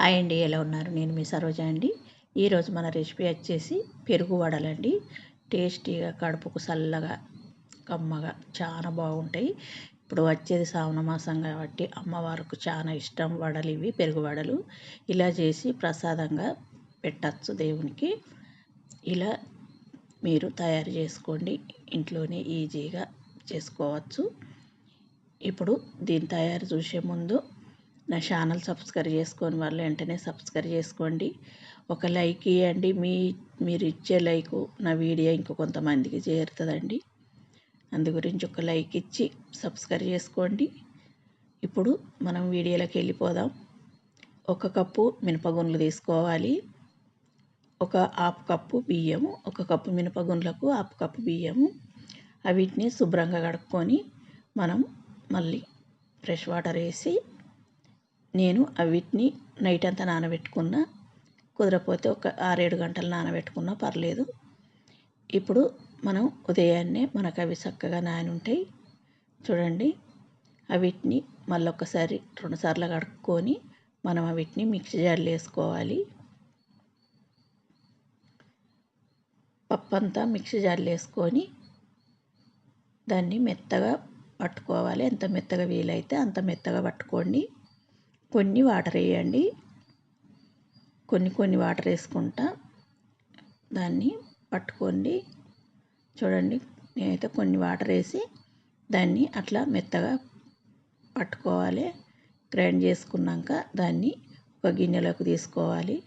Hi అండి ఎలా ఉన్నారు? నేను మీ సరోజ అండి. ఈరోజు మన రెసిపీ వచ్చేసి పెరుగు వడలండి. టేస్టీగా కడుపుకు చల్లగా కమ్మగా చాలా బాగుంటాయి. ఇప్పుడు వచ్చేది శ్రావణ మాసం కాబట్టి అమ్మవారికి చాలా ఇష్టం వడలు ఇవి పెరుగు వడలు. ఇలా చేసి ప్రసాదంగా పెట్టచ్చు దేవునికి. ఇలా మీరు తయారు చేసుకోండి. ఇంట్లోనే ఈజీగా చేసుకోవచ్చు. ఇప్పుడు దీని తయారు చూసే ముందు నా ఛానల్ సబ్స్క్రైబ్ చేసుకొని వాళ్ళు వెంటనే సబ్స్క్రైబ్ చేసుకోండి. ఒక లైక్ ఇవ్వండి మీ మీరు ఇచ్చే లైక్ నా వీడియో ఇంకో కొంతమందికి చేరుతుందండి. అందు గురించి ఒక లైక్ ఇచ్చి సబ్స్క్రైబ్ చేసుకోండి. ఇప్పుడు మనం వీడియోలోకి వెళ్ళిపోదాం. ఒక కప్పు మినపగుండ్లు తీసుకోవాలి. ఒక హాఫ్ కప్పు బియ్యము ఒక కప్పు మినపగుండ్లకు హాఫ్ కప్పు బియ్యము. వీటిని శుభ్రంగా కడుక్కొని మనం మళ్ళీ ఫ్రెష్ వాటర్ వేసి నేను వీటిని నైట్ అంతా నానబెట్టుకున్న కుదరపోతే ఒక ఆరేడు గంటలు నానబెట్టుకున్నా పర్లేదు. ఇప్పుడు మనం ఉదయాన్నే మనకు అవి చక్కగా నాని ఉంటాయి చూడండి అవిటిని మళ్ళీ ఒకసారి రెండుసార్లు కడుక్కొని మనం అవిటిని మిక్సీ జార్లు వేసుకోవాలి. పప్పు అంతా మిక్సీ జార్లు వేసుకొని దాన్ని మెత్తగా పట్టుకోవాలి. ఎంత మెత్తగా వీలైతే అంత మెత్తగా పట్టుకోండి. కొన్ని వాటర్ వేయండి. కొన్ని కొన్ని వాటర్ వేసుకుంటా దాన్ని పట్టుకోండి. చూడండి నేనైతే కొన్ని వాటర్ వేసి దాన్ని అట్లా మెత్తగా పట్టుకోవాలి. గ్రైండ్ చేసుకున్నాక దాన్ని ఒక గిన్నెలోకి తీసుకోవాలి.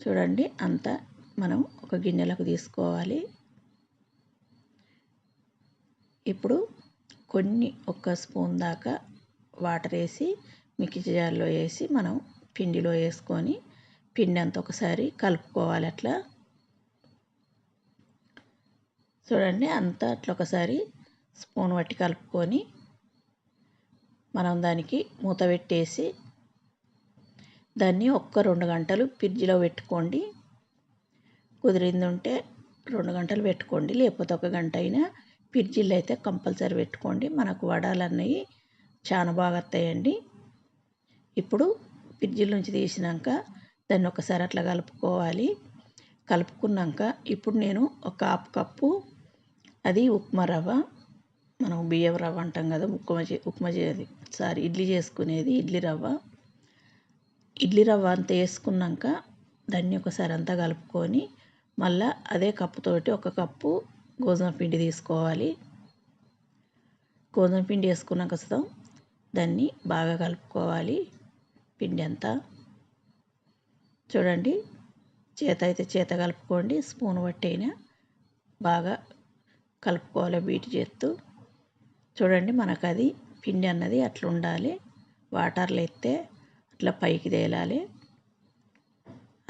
చూడండి అంత మనం ఒక గిన్నెలోకి తీసుకోవాలి. ఇప్పుడు కొన్ని ఒక స్పూన్ దాకా వాటర్ వేసి మిక్సీ జార్లో వేసి మనం పిండిలో వేసుకొని పిండి అంతా ఒకసారి కలుపుకోవాలి అట్లా. చూడండి అంతా అట్లా ఒకసారి స్పూన్ పట్టి కలుపుకొని మనం దానికి మూత పెట్టేసి దాన్ని ఒక్క రెండు గంటలు ఫ్రిడ్జ్లో పెట్టుకోండి. కుదిరింది ఉంటే రెండు గంటలు పెట్టుకోండి. లేకపోతే ఒక గంట అయినా ఫ్రిడ్జిలో అయితే కంపల్సరీ పెట్టుకోండి. మనకు వడాలన్నవి చాలా బాగా వస్తాయండి ఇప్పుడు ఫ్రిడ్జిల నుంచి తీసినాక దాన్ని ఒకసారి అట్లా కలుపుకోవాలి. కలుపుకున్నాక ఇప్పుడు నేను ఒక హాఫ్ కప్పు అది ఉప్మా రవ్వ మనం బియ్యం రవ్వ అంటాం కదా ఉప్మా ఉప్మా చేది సారీ ఇడ్లీ చేసుకునేది ఇడ్లీ రవ్వ. ఇడ్లీ రవ్వ అంతా వేసుకున్నాక దాన్ని ఒకసారి అంతా కలుపుకొని మళ్ళీ అదే కప్పుతోటి ఒక కప్పు గోధుమ పిండి తీసుకోవాలి. గోధుమ పిండి వేసుకున్నాక వస్తాం దాన్ని బాగా కలుపుకోవాలి. పిండి అంతా. చూడండి చేత అయితే చేత కలుపుకోండి. స్పూన్ పట్టైనా బాగా కలుపుకోవాలి బీట్ చేస్తూ చూడండి మనకు అది పిండి అన్నది అట్లా ఉండాలి. వాటర్లో ఎత్తే అట్లా పైకి తేలాలి.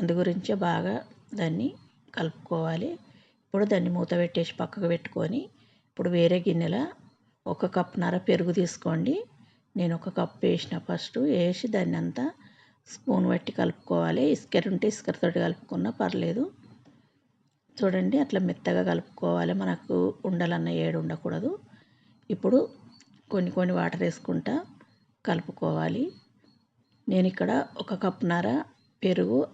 అందు గురించే బాగా దాన్ని కలుపుకోవాలి. ఇప్పుడు దాన్ని మూత పెట్టేసి పక్కకు పెట్టుకొని ఇప్పుడు వేరే గిన్నెల ఒక కప్నర పెరుగు తీసుకోండి. నేను ఒక కప్ వేసిన ఫస్ట్ వేసి దాన్ని అంతా స్పూన్ పెట్టి కలుపుకోవాలి. ఇసుకర ఉంటే ఇసుకరతోటి కలుపుకున్నా పర్లేదు. చూడండి అట్లా మెత్తగా కలుపుకోవాలి. మనకు ఉండాలన్న ఏడు ఉండకూడదు. ఇప్పుడు కొన్ని కొన్ని వాటర్ వేసుకుంటా కలుపుకోవాలి. నేను ఇక్కడ ఒక కప్పున్నర పెరుగు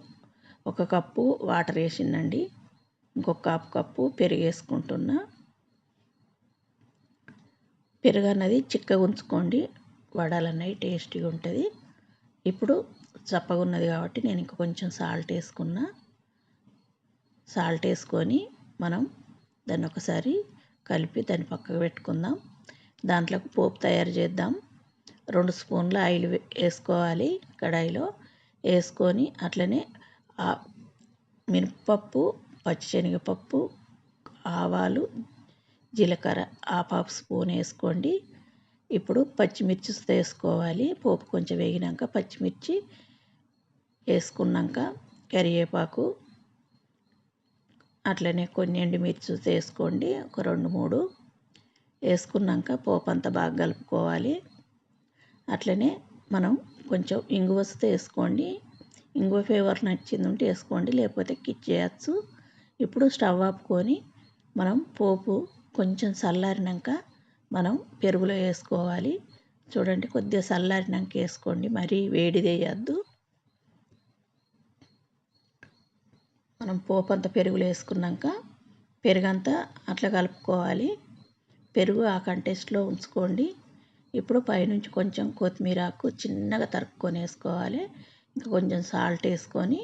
ఒక కప్పు వాటర్ వేసిందండి. ఇంకొక కప్పు కప్పు పెరుగు వేసుకుంటున్నా. పెరుగు అన్నది చిక్కగా ఉంచుకోండి. వడాలన్నవి టేస్టీగా ఉంటుంది. ఇప్పుడు చప్పగా ఉన్నది కాబట్టి నేను ఇంకా కొంచెం సాల్ట్ వేసుకున్నా. సాల్ట్ వేసుకొని మనం దాన్ని ఒకసారి కలిపి దాన్ని పక్కకు పెట్టుకుందాం. దాంట్లోకి పోపు తయారు చేద్దాం. రెండు స్పూన్ల ఆయిల్ వేసుకోవాలి కడాయిలో. వేసుకొని అట్లనే మినపప్పు పచ్చిశనగపప్పు ఆవాలు జీలకర్ర హాఫ్ హాఫ్ స్పూన్ వేసుకోండి. ఇప్పుడు పచ్చిమిర్చి వేసుకోవాలి. పోపు కొంచెం వేగినాక పచ్చిమిర్చి వేసుకున్నాక కరివేపాకు అట్లనే కొన్ని ఎండుమిర్చి వేసుకోండి. ఒక రెండు మూడు వేసుకున్నాక పోపు అంతా బాగా కలుపుకోవాలి. అట్లనే మనం కొంచెం ఇంగువ వస్తే వేసుకోండి. ఇంగువ ఫ్లేవర్ నచ్చింది ఉంటే వేసుకోండి. లేకపోతే కిచ్ చేయచ్చు. ఇప్పుడు స్టవ్ ఆపుకొని మనం పోపు కొంచెం చల్లారినాక మనం పెరుగులో వేసుకోవాలి. చూడండి కొద్దిగా చల్లారినాక వేసుకోండి. మరీ వేడి వేయద్దు. మనం అంతా పెరుగులు వేసుకున్నాక పెరుగంతా అట్లా కలుపుకోవాలి. పెరుగు ఆ కంటెస్ట్లో ఉంచుకోండి. ఇప్పుడు పైనుంచి కొంచెం కొత్తిమీర ఆకు చిన్నగా తరుక్కొని వేసుకోవాలి. ఇంకా కొంచెం సాల్ట్ వేసుకొని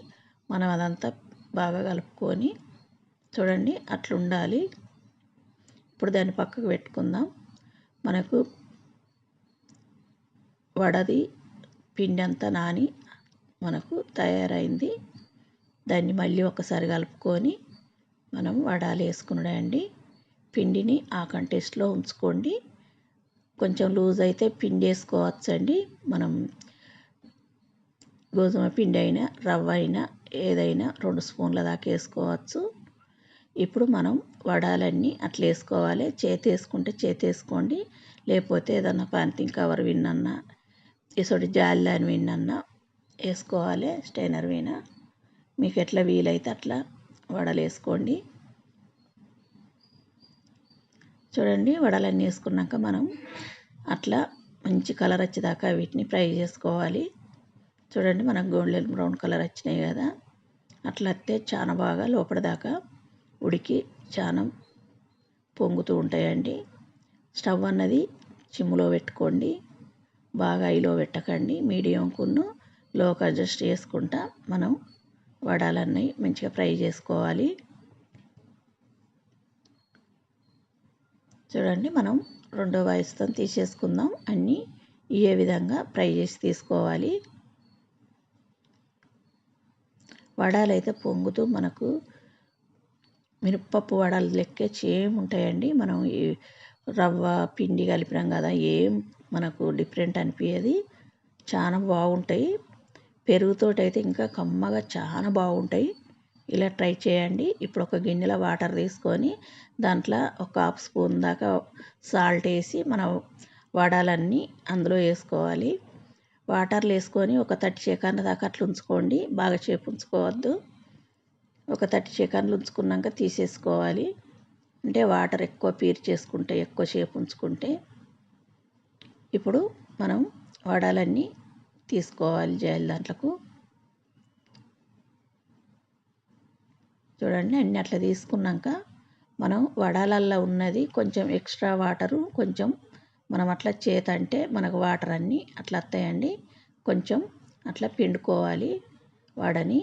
మనం అదంతా బాగా కలుపుకొని చూడండి అట్లా ఉండాలి. ఇప్పుడు దాన్ని పక్కకు పెట్టుకుందాం. మనకు వడది పిండి అంతా నాని మనకు తయారైంది. దాన్ని మళ్ళీ ఒకసారి కలుపుకొని మనం వడాలు వేసుకున్నాడండి. పిండిని ఆ కంటెస్ట్లో ఉంచుకోండి. కొంచెం లూజ్ అయితే పిండి వేసుకోవచ్చండి. మనం గోధుమ పిండి అయినా రవ్వ అయినా ఏదైనా రెండు స్పూన్ల దాకా వేసుకోవచ్చు. ఇప్పుడు మనం వడాలన్నీ అట్లా వేసుకోవాలి. చేతి వేసుకుంటే చేతి వేసుకోండి. లేకపోతే ఏదన్నా పాంతింగ్ కవర్ విన్నన్నా ఇసొడి జాలని విన్నన్నా వేసుకోవాలి. స్టైనర్ విన మీకు ఎట్లా వీలైతే అట్లా వడలు వేసుకోండి. చూడండి వడలన్నీ వేసుకున్నాక మనం అట్లా మంచి కలర్ వచ్చేదాకా వీటిని ఫ్రై చేసుకోవాలి. చూడండి మనకు గోల్డెన్ బ్రౌన్ కలర్ వచ్చినాయి కదా. అట్లా వస్తే చాలా బాగా లోపలిదాకా ఉడికి చాలా పొంగుతూ ఉంటాయండి. స్టవ్ అన్నది చిమ్ములో పెట్టుకోండి. బాగా ఐలో పెట్టకండి. మీడియం కున్ను లోకి అడ్జస్ట్ చేసుకుంటా మనం వడాలన్నీ మంచిగా ఫ్రై చేసుకోవాలి. చూడండి మనం రెండో వాయిస్తో తీసేసుకుందాం. అన్నీ ఏ విధంగా ఫ్రై చేసి తీసుకోవాలి. వడాలైతే అయితే పొంగుతూ మనకు మినప్పప్పు వడలు లెక్క చేం ఉంటాయండి మనం ఈ రవ్వ పిండి కలిపినాం కదా ఏం మనకు డిఫరెంట్ అనిపించేది చాలా బాగుంటాయి. పెరుగుతోటి అయితే ఇంకా కమ్మగా చాలా బాగుంటాయి. ఇలా ట్రై చేయండి. ఇప్పుడు ఒక గిన్నెలో వాటర్ తీసుకొని దాంట్లో ఒక హాఫ్ స్పూన్ దాకా సాల్ట్ వేసి మనం వడాలన్నీ అందులో వేసుకోవాలి. వాటర్లు వేసుకొని ఒక థర్టీ సెకండ్ దాకా అట్లా ఉంచుకోండి. బాగా చేపు ఉంచుకోవద్దు. ఒక థర్టీ సెకండ్లు ఉంచుకున్నాక తీసేసుకోవాలి. అంటే వాటర్ ఎక్కువ పీర్చేసుకుంటే ఎక్కువ సేపు ఉంచుకుంటే ఇప్పుడు మనం వడాలన్నీ తీసుకోవాలి జాయిల్ దాంట్లకు. చూడండి అన్నీ అట్లా తీసుకున్నాక మనం వడాలల్లో ఉన్నది కొంచెం ఎక్స్ట్రా వాటరు కొంచెం మనం అట్లా చేత అంటే మనకు వాటర్ అన్నీ అట్లా వస్తాయండి కొంచెం అట్లా పిండుకోవాలి వాడని.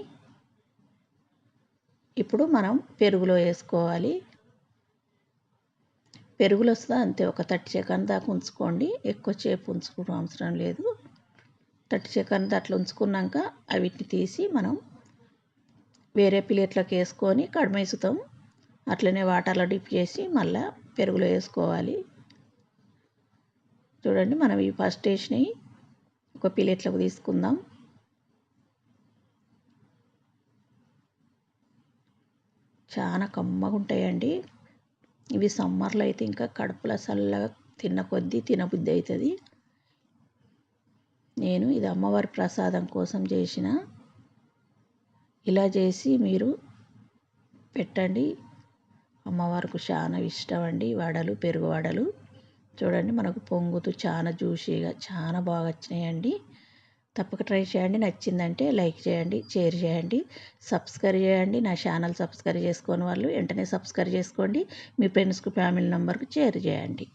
ఇప్పుడు మనం పెరుగులో వేసుకోవాలి. పెరుగులు వస్తుందా? అంతే ఒక థర్టీ సెకండ్ దాకా ఉంచుకోండి. ఎక్కువ చేపు ఉంచుకోవడం అవసరం లేదు. థర్టీ సెకండ్ అట్లా ఉంచుకున్నాక అవిటిని తీసి మనం వేరే ప్లేట్లోకి వేసుకొని కడమేసుతాం అట్లనే వాటర్లో డిప్ చేసి మళ్ళీ పెరుగులో వేసుకోవాలి. చూడండి మనం ఈ ఫస్ట్ వేసినవి ఒక ప్లేట్లోకి తీసుకుందాం. చాలా కమ్మగా ఉంటాయండి ఇవి సమ్మర్లో అయితే ఇంకా కడుపులో చల్లగా తిన్న కొద్దీ తినబుద్ధి అవుతుంది నేను ఇది అమ్మవారి ప్రసాదం కోసం చేసిన. ఇలా చేసి మీరు పెట్టండి. అమ్మవారికి చాలా ఇష్టం అండి వడలు పెరుగు వడలు. చూడండి మనకు పొంగుతూ చాలా జ్యూసీగా చాలా బాగా వచ్చినాయండి. తప్పక ట్రై చేయండి. నచ్చిందంటే లైక్ చేయండి షేర్ చేయండి సబ్స్క్రైబ్ చేయండి. నా ఛానల్ సబ్స్క్రైబ్ చేసుకోని వాళ్ళు వెంటనే సబ్స్క్రైబ్ చేసుకోండి. మీ ఫ్రెండ్స్కు ఫ్యామిలీ నెంబర్కు షేర్ చేయండి.